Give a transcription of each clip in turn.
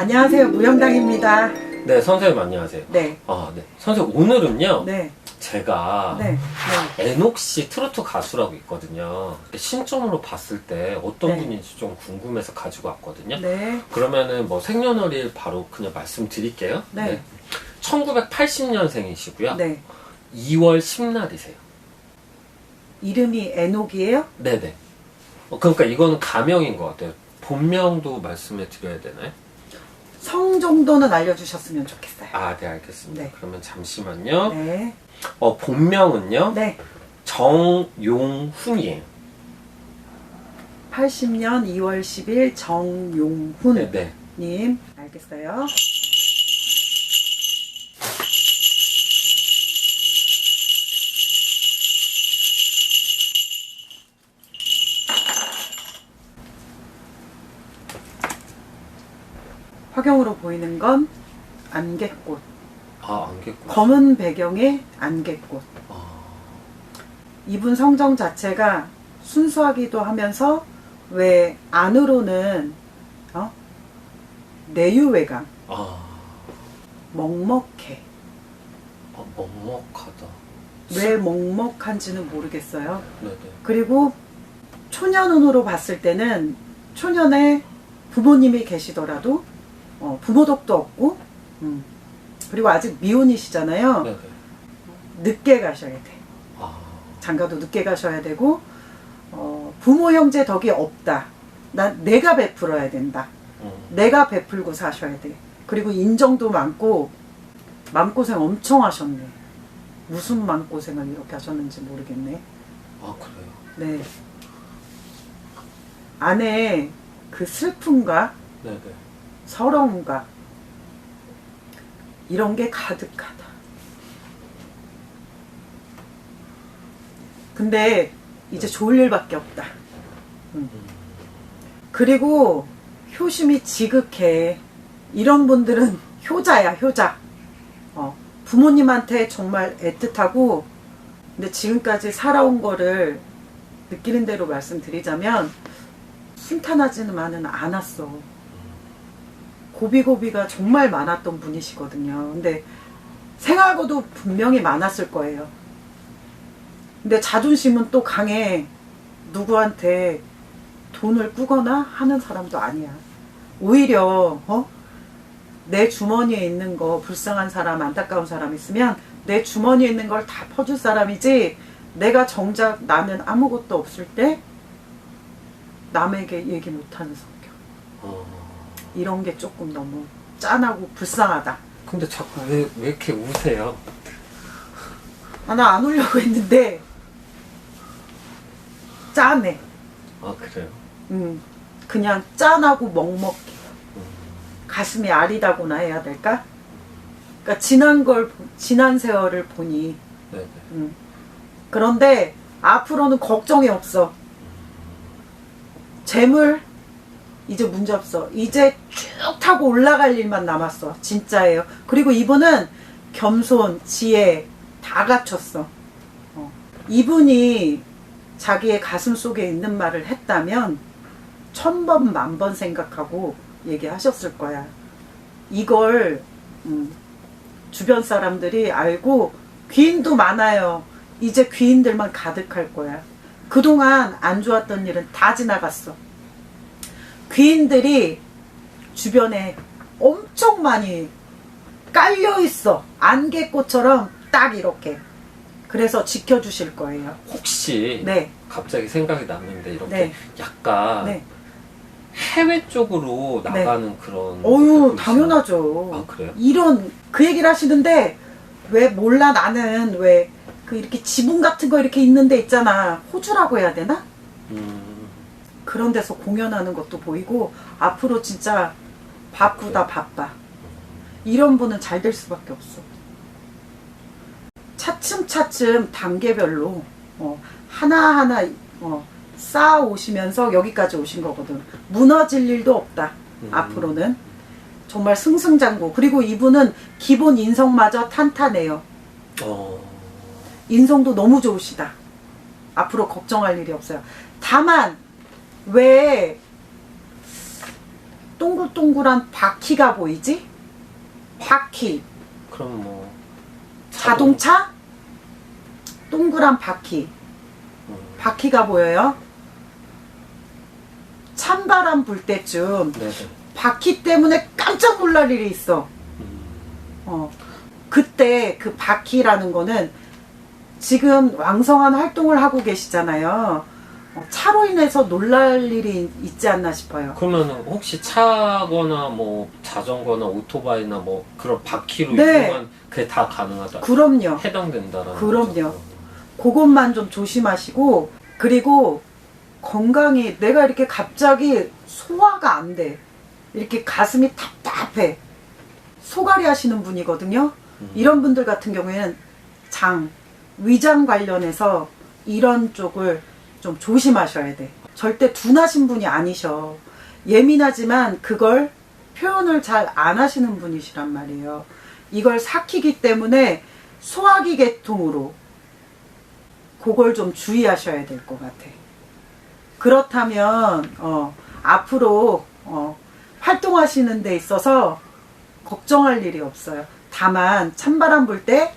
안녕하세요. 무영당입니다. 네, 선생님 안녕하세요. 네. 아, 네. 선생님 오늘은요. 네. 제가 네. 에녹시 트로트 가수라고 있거든요. 신점으로 봤을 때 어떤 네. 분인지 좀 궁금해서 가지고 왔거든요. 네. 네. 그러면은 뭐 생년월일 바로 그냥 말씀드릴게요. 네. 1980년생이시고요. 네. 2월 10날이세요. 이름이 에녹이에요? 네네. 어, 그러니까 이거는 가명인 것 같아요. 본명도 말씀해 드려야 되나요? 성 정도는 알려주셨으면 좋겠어요. 아, 네, 알겠습니다. 네. 그러면 잠시만요. 네. 어, 본명은요? 네. 정용훈이에요. 80년 2월 10일 정용훈 네, 네. 님. 알겠어요. 화경으로 보이는 건 안개꽃. 아, 안겠고. 검은 배경의 안개꽃. 아, 이분 성정 자체가 순수하기도 하면서 왜 안으로는 어? 내유외감, 아, 먹먹해. 아, 먹먹하다. 왜 먹먹한지는 모르겠어요. 네네. 그리고 초년운으로 봤을 때는 초년에 부모님이 계시더라도 어, 부모 덕도 없고 음. 그리고 아직 미혼이시잖아요. 네네. 늦게 가셔야 돼. 아, 장가도 늦게 가셔야 되고 어, 부모 형제 덕이 없다. 난 내가 베풀어야 된다. 음, 내가 베풀고 사셔야 돼. 그리고 인정도 많고 마음고생 엄청 하셨네. 무슨 마음고생을 이렇게 하셨는지 모르겠네. 아, 그래요. 네. 안에 그 슬픔과 네네. 서러움과 이런 게 가득하다. 근데 이제 좋을 일밖에 없다. 음. 그리고 효심이 지극해. 이런 분들은 효자야, 효자. 어, 부모님한테 정말 애틋하고, 근데 지금까지 살아온 거를 느끼는 대로 말씀드리자면, 순탄하지는 않았어. 고비고비가 정말 많았던 분이시거든요. 근데 생하고도 분명히 많았을 거예요. 근데 자존심은 또 강해. 누구한테 돈을 꾸거나 하는 사람도 아니야. 오히려, 어? 내 주머니에 있는 거 불쌍한 사람, 안타까운 사람 있으면 내 주머니에 있는 걸 다 퍼줄 사람이지 내가 정작 나는 아무것도 없을 때 남에게 얘기 못하는 성격. 어, 이런 게 조금 너무 짠하고 불쌍하다. 근데 자꾸 왜, 왜 이렇게 우세요? 아, 나 안 울려고 했는데, 짠해. 아, 그래요. 음, 그냥 짠하고 먹먹해. 가슴이 아리다고나 해야 될까? 그러니까 지난 걸, 보- 지난 세월을 보니, 네네. 음. 그런데 앞으로는 걱정이 없어. 재물, 이제 문제 없어. 이제 쭉 타고 올라갈 일만 남았어. 진짜예요. 그리고 이분은 겸손, 지혜 다 갖췄어. 어. 이분이 자기의 가슴 속에 있는 말을 했다면 천 번, 만번 생각하고 얘기하셨을 거야. 이걸 음, 주변 사람들이 알고 귀인도 많아요. 이제 귀인들만 가득할 거야. 그동안 안 좋았던 일은 다 지나갔어. 귀인들이 주변에 엄청 많이 깔려 있어. 안개꽃처럼 딱 이렇게. 그래서 지켜주실 거예요. 혹시 네, 갑자기 생각이 났는데 이렇게 네. 약간 네. 해외 쪽으로 네. 나가는 그런 어유 것도 당연하죠. 아, 그래요? 이런 그 얘기를 하시는데 왜 몰라 나는 왜 그 이렇게 지붕 같은 거 이렇게 있는 데 있잖아. 호주라고 해야 되나? 음, 그런 데서 공연하는 것도 보이고 앞으로 진짜 바쁘다 바빠. 이런 분은 잘 될 수밖에 없어. 차츰차츰 단계별로 어, 하나하나 어, 쌓아 오시면서 여기까지 오신 거거든. 무너질 일도 없다. 음. 앞으로는 정말 승승장구. 그리고 이분은 기본 인성마저 탄탄해요. 어, 인성도 너무 좋으시다. 앞으로 걱정할 일이 없어요. 다만 왜 동글동글한 바퀴가 보이지? 바퀴. 그럼 뭐 자동차? 동그란 바퀴. 음, 바퀴가 보여요? 찬바람 불 때쯤 네네. 바퀴 때문에 깜짝 놀랄 일이 있어. 음, 어. 그때 그 바퀴라는 거는 지금 왕성한 활동을 하고 계시잖아요. 어, 차로 인해서 놀랄 일이 있지 않나 싶어요. 그러면 혹시 차거나 뭐 자전거나 오토바이나 뭐 그런 바퀴로 네. 이동한 그게 다 가능하다. 그럼요. 해당된다라는 그럼요. 거죠. 그것만 좀 조심하시고 그리고 건강이 내가 이렇게 갑자기 소화가 안 돼. 이렇게 가슴이 답답해. 소갈이 하시는 분이거든요. 음. 이런 분들 같은 경우에는 장, 위장 관련해서 이런 쪽을 좀 조심하셔야 돼. 절대 둔하신 분이 아니셔. 예민하지만 그걸 표현을 잘 안 하시는 분이시란 말이에요. 이걸 삭히기 때문에 소화기 계통으로 그걸 좀 주의하셔야 될 것 같아. 그렇다면 어, 앞으로 어, 활동하시는 데 있어서 걱정할 일이 없어요. 다만 찬바람 불 때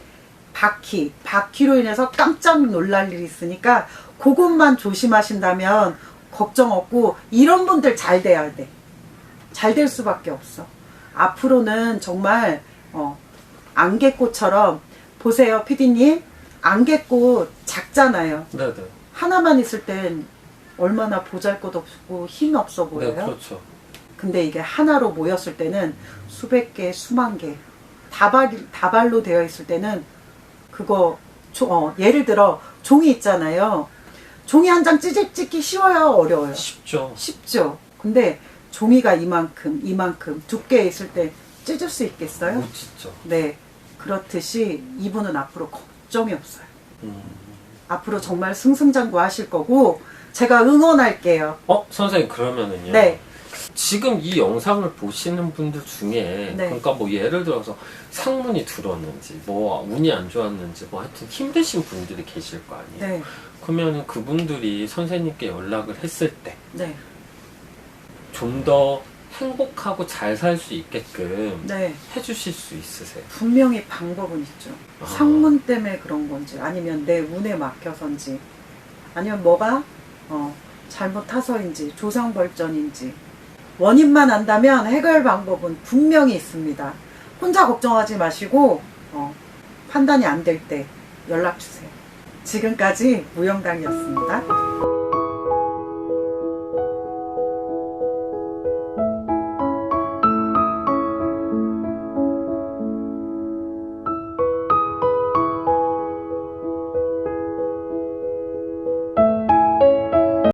바퀴, 바퀴로 인해서 깜짝 놀랄 일이 있으니까 그것만 조심하신다면 걱정 없고 이런 분들 잘 돼야 돼. 잘 될 수밖에 없어. 앞으로는 정말 어, 안개꽃처럼 보세요, 피디님. 안개꽃 작잖아요. 네 네. 하나만 있을 땐 얼마나 보잘것없고 힘 없어 보여요. 네, 그렇죠. 근데 이게 하나로 모였을 때는 수백 개, 수만 개, 다발, 다발로 되어 있을 때는 그거, 조- 어, 예를 들어 종이 있잖아요. 종이 한 장 찢기 쉬워요, 어려워요? 쉽죠. 쉽죠. 근데 종이가 이만큼, 이만큼 두께 있을 때 찢을 수 있겠어요? 못 짓죠. 네. 그렇듯이 이분은 앞으로 걱정이 없어요. 음. 앞으로 정말 승승장구 하실 거고, 제가 응원할게요. 어 선생님 그러면은요. 네. 지금 이 영상을 보시는 분들 중에 네. 그러니까 뭐 예를 들어서 상문이 들었는지 뭐 운이 안 좋았는지 뭐 하여튼 힘드신 분들이 계실 거 아니에요. 네. 그러면 그분들이 선생님께 연락을 했을 때좀 네. 더 행복하고 잘 살 수 있게끔 네. 해주실 수 있으세요? 분명히 방법은 있죠. 아. 상문 때문에 그런 건지, 아니면 내 운에 막혀서인지, 아니면 뭐가 어, 잘못해서인지, 조상벌전인지. 원인만 안다면 해결 방법은 분명히 있습니다. 혼자 걱정하지 마시고, 어, 판단이 안 될 때 연락 주세요. 지금까지 무영당이었습니다.